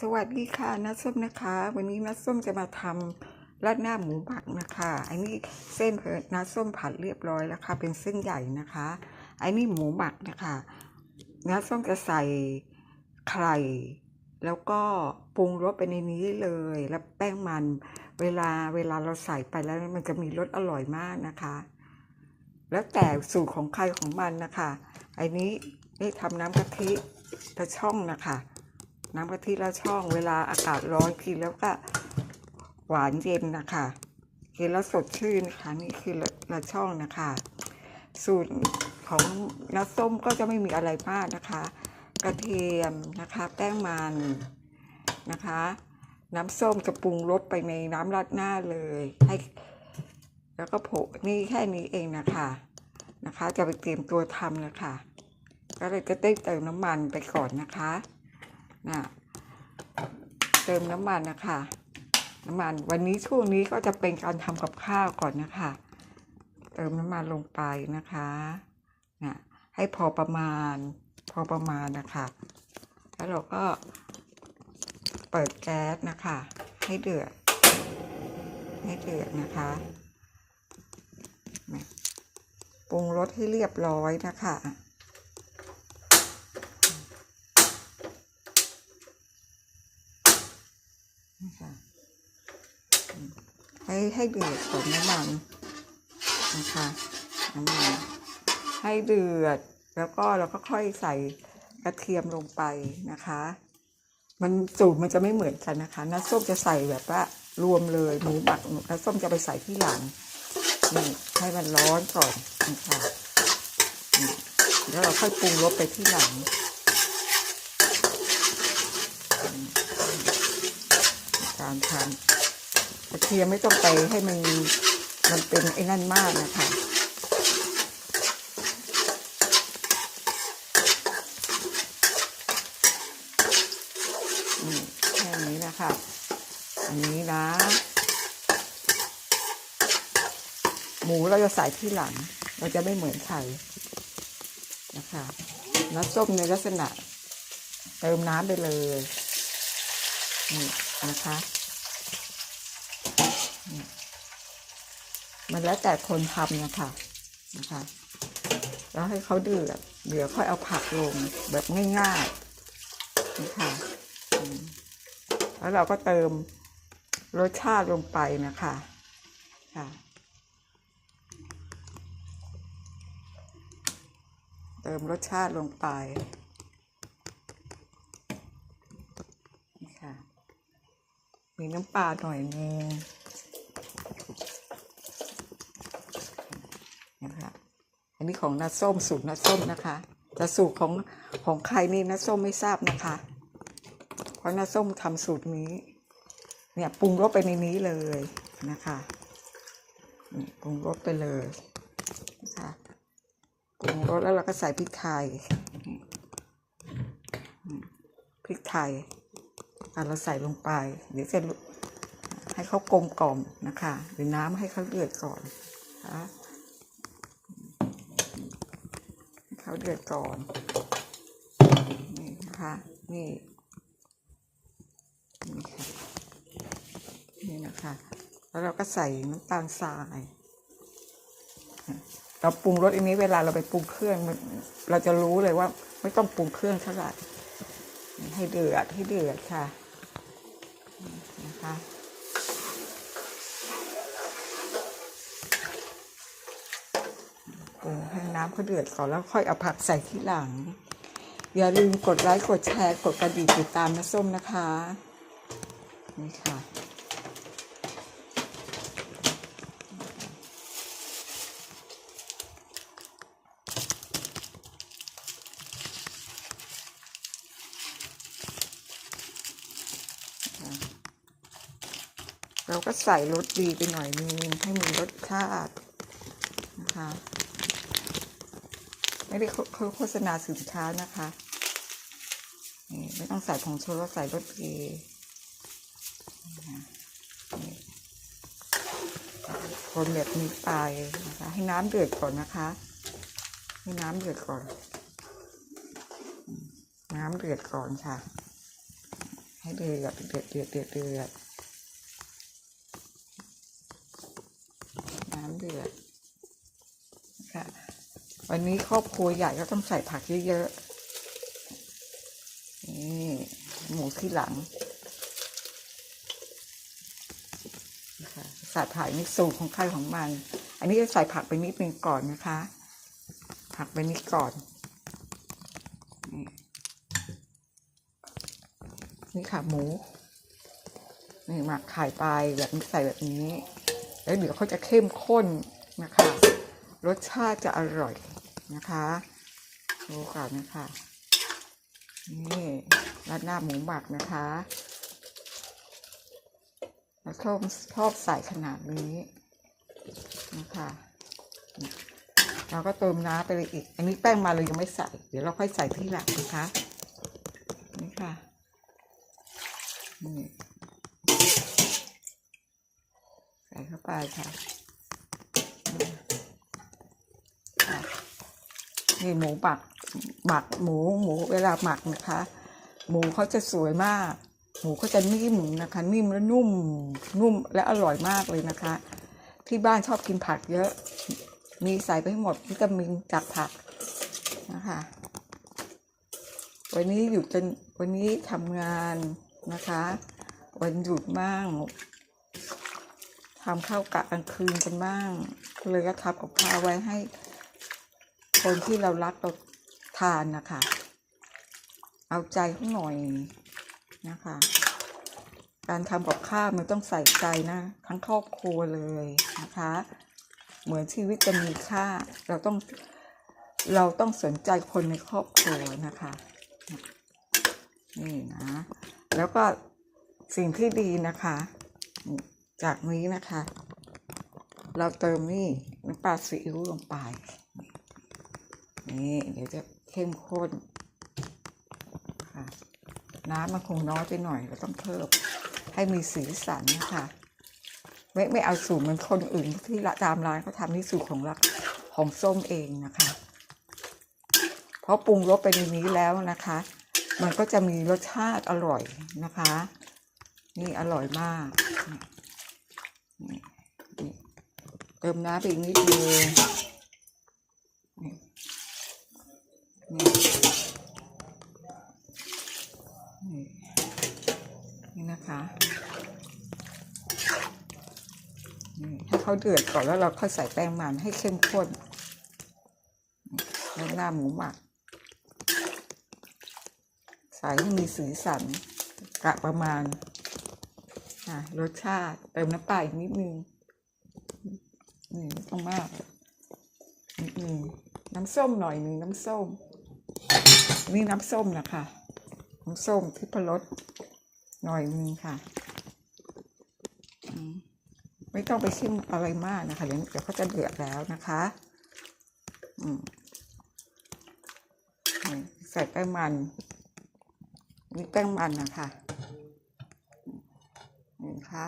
สวัสดีค่ะนัดส้มนะคะ วันนี้นัดส้มจะมาทำราดหน้าหมูบักนะคะ อันนี้เส้นเพินัดส้มผัดเรียบร้อยแล้วค่ะ เป็นเส้นใหญ่นะคะอันนี้หมูบักนะคะนัดส้มจะใส่ไข่แล้วก็ปรุงรสไปในนี้เลย แล้วแป้งมันเวลาเวลาเราใส่ไปแล้วมันจะมีรสอร่อยมากนะคะ แล้วแต่สูตรของใครของมันนะคะ อันนี้ได้ทำน้ำกะทิกระช่องนะคะ น้ำกะทิละช่องเวลาอากาศร้อนกินแล้วก็หวานเย็นนะคะกินแล้วสดชื่นนะคะนี่คือละละช่องนะคะ สูตรของน้ำส้มก็จะไม่มีอะไรมากนะคะ กระเทียมนะคะแป้งมันนะคะ น้ำส้มจะปรุงรสไปในน้ำราดหน้าเลยให้แล้วก็โผนี่แค่นี้เองนะคะนะคะ จะไปเตรียมตัวทำนะคะก็เลยจะได้เติมน้ำมันไปก่อนนะคะ นะเติมน้ำมันนะคะน้ำมันวันนี้ช่วงนี้ก็จะเป็นการทำกับข้าวก่อนนะคะ เติมน้ำมันลงไปนะคะนะให้พอประมาณพอประมาณนะคะ แล้วเราก็เปิดแก๊สนะคะ ให้เดือดให้เดือดนะคะปรุงรสให้เรียบร้อยนะคะ ให้ให้เดือดก่อนน้ำมันนะคะน้ำมันให้เดือดแล้วก็เราก็ค่อยใส่กระเทียมลงไปนะคะ มันสูตรมันจะไม่เหมือนกันนะคะน้าส้มจะใส่แบบว่ารวมเลยหมูหมักน้าส้มจะไปใส่ที่หลังนี่ให้มันร้อนก่อนนะคะแล้วเราค่อยปรุงรสไปที่หลังการทำก ระเทียมไม่ต้องไปให้มันมันเป็นไอ้นั่นมากนะคะแค่นี้นะคะ อันนี้นะ หมูเราจะใส่ที่หลัง เราจะไม่เหมือนไข่นะคะน้ำส้มในลักษณะเติมน้ำไปเลยนี่นะคะ มันแล้วแต่คนทำนะคะนะคะแล้วให้เขาเดือดเดี๋ยวค่อยเอาผักลงแบบง่ายๆนะคะแล้วเราก็เติมรสชาติลงไปนะคะค่ะ เติมรสชาติลงไปนี่ค่ะ มีน้ำปลาหน่อยนึง นะคะ อันนี้ของน้าส้มสูตรน้าส้มนะคะแต่สูตรของของใครนี่น้าส้มไม่ทราบนะคะ เพราะน้าส้มทำสูตรนี้ เนี่ยปรุงรสไปในนี้เลยนะคะปรุงรสไปเลยนะคะปรุงรสแล้วเราก็ใส่พริกไทยพริกไทยอะเราใส่ลงไป เดี๋ยวจะให้เขากลมกล่อมนะคะหรือน้ำให้เขาเดือดก่อนนะคะให้ เขาเดือดก่อน นี่นะคะ นี่ นี่ค่ะนี่นะคะ แล้วเราก็ใส่น้ำตาลทราย เราปรุงรสอันนี้เวลาเราไปปรุงเครื่องเราจะรู้เลยว่า ไม่ต้องปรุงเครื่องเท่าไหร่ให้เดือดให้เดือดค่ะนะคะ ปรุงให้น้ำเขาเดือดก่อนแล้วค่อยเอาผักใส่ที่หลัง อย่าลืมกดไลค์กดแชร์กดกระดิ่งติดตามนะส้มนะคะนี่ค่ะเราก็ใส่รสดีไปหน่อยนึงให้มีรสชาตินะคะ ไม่ได้โฆโฆษณาสินค้านะคะนี่ไม่ต้องใส่ผงชูรสใส่รสดีนะคะนี่คนแบบนี้ไปนะคะ ให้น้ำเดือดก่อนนะคะ ให้น้ำเดือดก่อน น้ำเดือดก่อนค่ะ ให้เดือดเดือดเดือดเดือดเดือดน้ำเดือด วันนี้ครอบครัวใหญ่ก็ต้องใส่ผักเยอะๆ นี่หมูที่หลังนะคะใส่ผักนี่สูตรของใครของมัน อันนี้จะใส่ผักไปนิดนึงก่อนนะคะ ผักไปนิดก่อน นี่นี่ค่ะหมู นี่หมักไข่ไปแบบนี้ใส่แบบนี้ แล้วเดี๋ยวเขาจะเข้มข้นนะคะรสชาติจะอร่อย นะคะดูก่อนนะคะนี่ราดหน้าหมูหมักนะคะแล้วชอบชอบใส่ขนาดนี้นะคะเราก็เติมน้ำไปเลยอีก อันนี้แป้งมาเลยยังไม่ใส่ เดี๋ยวเราค่อยใส่ที่หลังนะคะนี่ค่ะนี่ใส่เข้าไปค่ะ นี่หมูหมักหมักหมูหมูเวลาหมักนะคะ หมูเขาจะสวยมาก หมูเขาจะนิ่มนะคะ นิ่มและนุ่มนุ่มและอร่อยมากเลยนะคะ ที่บ้านชอบกินผักเยอะ มีใส่ไปหมดวิตามินจากผักนะคะ วันนี้หยุดจนวันนี้ทำงานนะคะ วันหยุดบ้างทำข้าวกะกลางคืนกันบ้างเลยก็ทำกับข้าวไว้ให้ คนที่เรารักเราทานนะคะ เอาใจเขาหน่อยนะคะ การทำกับข้าวมันต้องใส่ใจนะ ทั้งครอบครัวเลยนะคะ เหมือนชีวิตจะมีค่า เราต้องเราต้องสนใจคนในครอบครัวนะคะ นี่นะ แล้วก็สิ่งที่ดีนะคะ จากนี้นะคะ เราเติมนี่น้ำปลาซีอิ๊วลงไป นี่เดี๋ยวจะเข้มข้นค่ะน้ำมันคงน้อยไปหน่อยเราต้องเพิ่มให้มีสีสันนะคะไม่ไม่เอาสูตรเหมือนคนอื่นที่ตามร้านเขาทำนี่สูตรของรักของส้มเองนะคะ เพราะปรุงรสไปในนี้แล้วนะคะ มันก็จะมีรสชาติอร่อยนะคะ นี่อร่อยมากเติมน้ำไปอีกนิดนึงนี่ นี่นี่นะคะนี่ให้เขาเดือดก่อนแล้วเราค่อยใส่แป้งมันให้เข้มข้นแล้วหน้าหมูหมัก ใส่ให้มีสีสันกะประมาณรสชาติเติมน้ำปลาอีกนิดนึงนี่ต้องมากนิดนึงน้ำส้มหน่อยหนึ่งน้ำส้ม นี่น้ำส้มนะคะ น้ำส้มทิพรสหน่อยนึงค่ะไม่ต้องไปชิมอะไรมากนะคะ เดี๋ยวเขาจะเดือดแล้วนะคะใส่แป้งมันนี่แป้งมันนะคะนี่นะคะ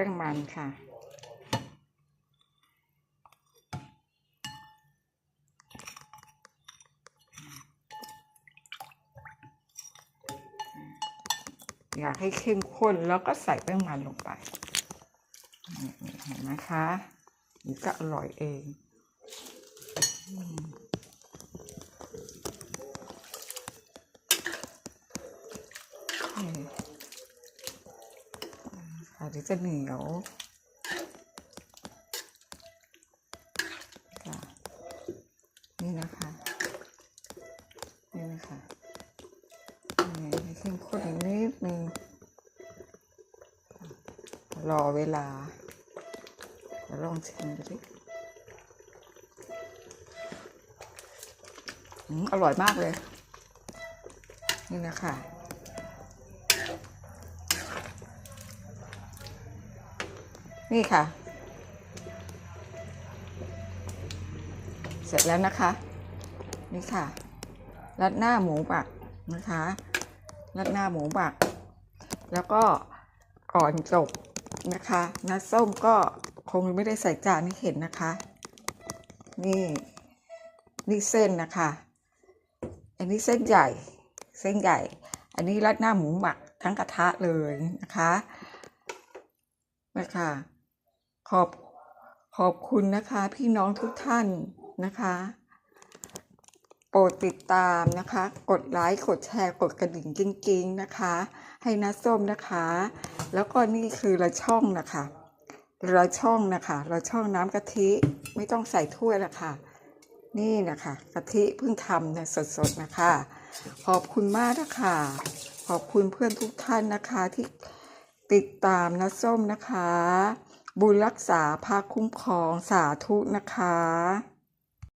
ป้งมันค่ะ อยากให้เข้มข้นแล้วก็ใส่แป้งมันลงไปเห็นไหมคะนี่ก็อร่อยเองอืมนี่ค่ะ เดี๋ยวจะเหนียวค่ะนี่นะคะนี่นะคะนี่เข้มข้นนิดนึงรอเวลาลองชิมดูดิอร่อยมากเลย นี่นะคะ นี่ค่ะ เสร็จแล้วนะคะ นี่ค่ะ รัดหน้าหมูบักนะคะ รัดหน้าหมูบัก แล้วก็ก่อนจบนะคะน้าส้มก็คงไม่ได้ใส่จานให้เห็นนะคะ นี่นี่เส้นนะคะ อันนี้เส้นใหญ่ เส้นใหญ่ อันนี้ราดหน้าหมูหมักทั้งกระทะเลยนะคะนะคะ ขอบขอบคุณนะคะพี่น้องทุกท่านนะคะ โปรดติดตามนะคะ กดไลค์กดแชร์กดกระดิ่งจริงๆนะคะ ให้น้าส้มนะคะ แล้วก็นี่คือละช่องนะคะละช่องนะคะละช่องน้ำกะทิไม่ต้องใส่ถ้วยละค่ะ นี่นะคะกะทิเพิ่งทำนะสดๆนะคะ ขอบคุณมากนะคะขอบคุณเพื่อนทุกท่านนะคะที่ติดตามนะส้มนะคะ บุญรักษาพาคุ้มครองสาธุนะคะ